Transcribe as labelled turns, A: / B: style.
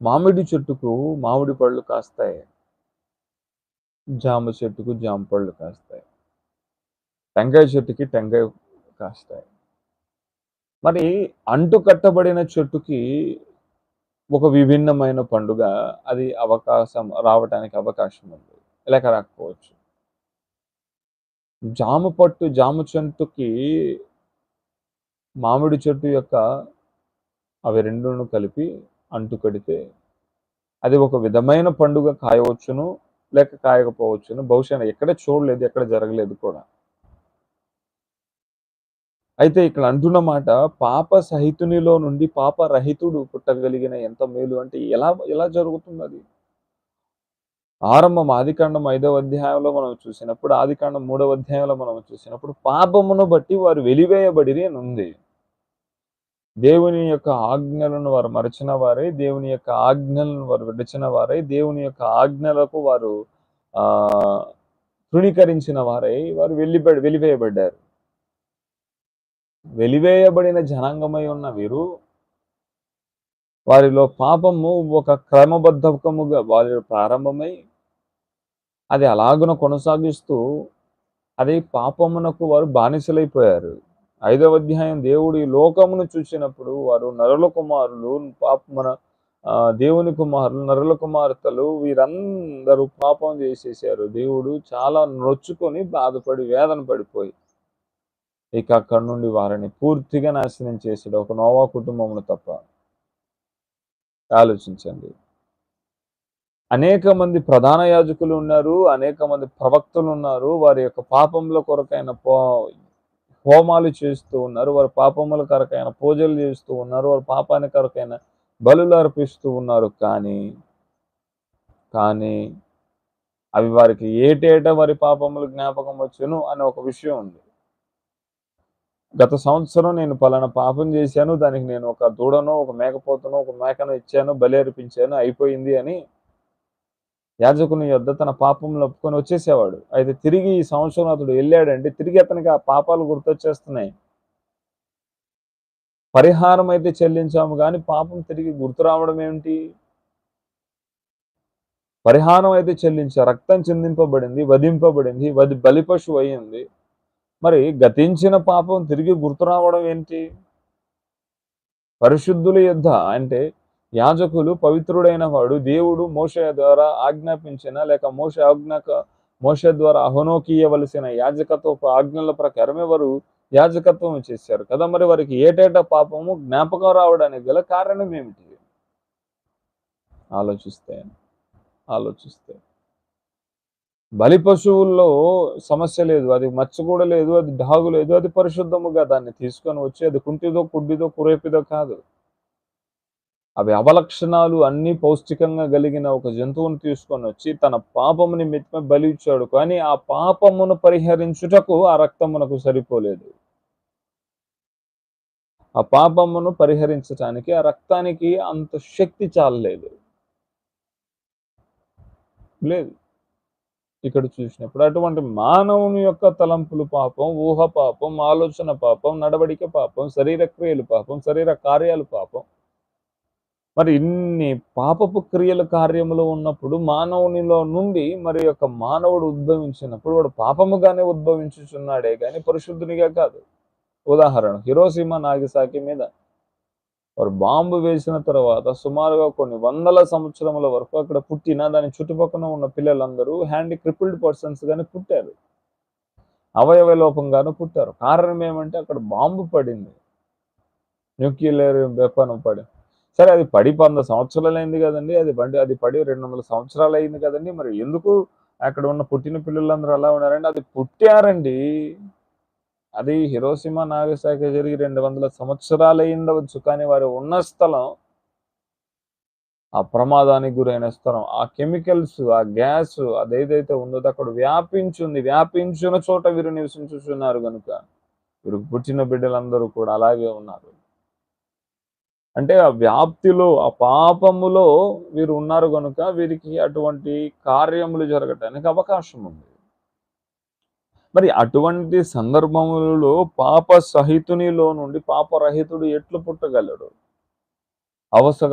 A: మామిడి చెట్టుకు మామిడి పళ్ళు కాస్తాయి. జామ చెట్టుకు జామ పళ్ళు కాస్తాయి. టెంకాయ చెట్టుకి టెంకాయ కాస్తాయి. మరి అంటు కట్టబడిన చెట్టుకి ఒక విభిన్నమైన పండుగ అది అవకాశం రావటానికి అవకాశం ఉంది. లేక రాకపోవచ్చు జామ పట్టు జామ చెట్టుకి మామిడి చెట్టు యొక్క అవి రెండును కలిపి అంటు కడితే అది ఒక విధమైన పండుగ కాయవచ్చును లేక కాయకపోవచ్చును. బహుశా ఎక్కడ చూడలేదు ఎక్కడ జరగలేదు కూడా. అయితే ఇక్కడ అంటున్న మాట పాప సహితునిలో నుండి పాప రహితుడు పుట్టగలిగిన ఎంత మేలు అంటే ఎలా ఎలా జరుగుతుంది అది ఆరంభం ఆదికాండం ఐదవ అధ్యాయంలో మనం చూసినప్పుడు ఆదికాండం మూడవ అధ్యాయంలో మనం చూసినప్పుడు పాపమును బట్టి వారు వెలివేయబడిరి అని ఉంది. దేవుని యొక్క ఆజ్ఞలను వారు మరచిన వారై దేవుని యొక్క ఆజ్ఞలను వారు విడిచిన వారే దేవుని యొక్క ఆజ్ఞలకు వారు ఆ తృణీకరించిన వారై వారు వెళ్ళిబడి వెలివేయబడ్డారు. వెలివేయబడిన జనాంగమై ఉన్న వీరు వారిలో పాపము ఒక క్రమబద్ధకముగా వారి ప్రారంభమై అది అలాగున కొనసాగిస్తూ అది పాపమునకు వారు బానిసలైపోయారు. ఐదవ అధ్యాయం దేవుడు ఈ లోకమును చూసినప్పుడు వారు నరుల కుమారులు పాప మన దేవుని కుమారులు నరుల కుమార్తెలు వీరందరూ పాపం చేసేసారు. దేవుడు చాలా నొచ్చుకొని బాధపడి వేదన పడిపోయి ఇక అక్కడి నుండి వారిని పూర్తిగా నాశనం చేశాడు. ఒక నోవా కుటుంబమును తప్ప ఆలోచించండి. అనేక మంది ప్రధాన యాజకులు ఉన్నారు అనేక మంది ప్రవక్తలు ఉన్నారు. వారి యొక్క పాపముల కొరకైన పో హోమాలు చేస్తూ ఉన్నారు వారి పాపముల కొరకైన పూజలు చేస్తూ ఉన్నారు వారి పాపానికి కొరకైన బలులు అర్పిస్తూ ఉన్నారు. కానీ కానీ అవి వారికి ఏటేటా వారి పాపములు జ్ఞాపకం వచ్చును అనే ఒక విషయం ఉంది. గత సంవత్సరం నేను పలానా పాపం చేశాను దానికి నేను ఒక దూడను ఒక మేకపోతను ఒక మేకను ఇచ్చాను బలి అర్పించాను అయిపోయింది అని యాజకుని యొద్ తన పాపంలో ఒప్పుకొని వచ్చేసేవాడు. అయితే తిరిగి ఈ సంవత్సరం అతడు వెళ్ళాడంటే తిరిగి అతనికి ఆ పాపాలు గుర్తొచ్చేస్తున్నాయి. పరిహారం అయితే చెల్లించాము కానీ పాపం తిరిగి గుర్తు రావడం ఏమిటి? పరిహారం అయితే చెల్లించా రక్తం చెందింపబడింది వధింపబడింది వది బలిపశు అయ్యింది మరి గతించిన పాపం తిరిగి గుర్తు రావడం ఏంటి? పరిశుద్ధుల యుద్ధ అంటే యాజకులు పవిత్రుడైన వాడు దేవుడు మోష ద్వారా ఆజ్ఞాపించిన లేక మోష ఆజ్ఞ మోష ద్వారా అహనోకీయవలసిన యాజకత్వ ఆజ్ఞల ప్రకారం ఎవరు యాజకత్వం చేశారు? కదా మరి వారికి ఏటేటా పాపము జ్ఞాపకం రావడానికి గల కారణం ఏమిటి? ఆలోచిస్తే ఆలోచిస్తే. బలి పశువుల్లో సమస్య లేదు అది మచ్చ కూడా లేదు అది డాగు లేదు అది పరిశుద్ధముగా దాన్ని తీసుకొని వచ్చి అది కుంటిదో కుడ్డిదో కురేపిదో కాదు. అవి అవలక్షణాలు అన్ని పౌష్టికంగా కలిగిన ఒక జంతువును తీసుకొని వచ్చి తన పాపము నిమిత్తమే బలి ఇచ్చాడు. కానీ ఆ పాపమును పరిహరించుటకు ఆ రక్తమునకు సరిపోలేదు. ఆ పాపమును పరిహరించటానికి ఆ రక్తానికి అంత శక్తి చాలలేదు. లేదు. ఇక్కడ చూసినప్పుడు అటువంటి మానవుని యొక్క తలంపులు పాపం ఊహ పాపం ఆలోచన పాపం నడవడిక పాపం శరీర క్రియలు పాపం శరీర కార్యాలు పాపం మరి ఇన్ని పాపపు క్రియల కార్యములు ఉన్నప్పుడు మానవునిలో నుండి మరి యొక్క మానవుడు ఉద్భవించినప్పుడు వాడు పాపముగానే ఉద్భవించుచున్నాడే కానీ పరిశుద్ధునిగా కాదు. ఉదాహరణ హిరోసీమ నాగిసాకి మీద వారు బాంబు వేసిన తర్వాత సుమారుగా కొన్ని వందల సంవత్సరముల వరకు అక్కడ పుట్టిన దాని చుట్టుపక్కల ఉన్న పిల్లలందరూ హ్యాండి క్రిపుల్డ్ పర్సన్స్ గానే పుట్టారు. అవయవ లోపంగాను పుట్టారు. కారణం ఏమంటే అక్కడ బాంబు పడింది. న్యూక్లియర్ వెపన్ పడింది సరే అది పడి వంద సంవత్సరాలు అయింది కదండి. అది బండి అది పడి రెండు వందల సంవత్సరాలు అయింది కదండి. మరి ఎందుకు అక్కడ ఉన్న పుట్టిన పిల్లలందరూ అలా ఉన్నారండి? అది పుట్టారండి. అది హిరోసిమా నాగసాకి జరిగి రెండు వందల సంవత్సరాలు అయిండవచ్చు కానీ వారు ఉన్న స్థలం ఆ ప్రమాదానికి గురైన స్థలం. ఆ కెమికల్స్ ఆ గ్యాస్ అదేదైతే ఉందో అక్కడ వ్యాపించింది. వ్యాపించిన చోట వీరు నివసించుచున్నారు కనుక. వీరు పుట్టిన బిడ్డలందరూ కూడా అలాగే ఉన్నారు. అంటే ఆ వ్యాప్తిలో ఆ పాపములో వీరు ఉన్నారు కనుక వీరికి అటువంటి కార్యములు జరగటానికి అవకాశం ఉంది. మరి అటువంటి సందర్భములలో పాప సహితునిలో నుండి పాపరహితుడు ఎట్లు పుట్టగలడు? అవసర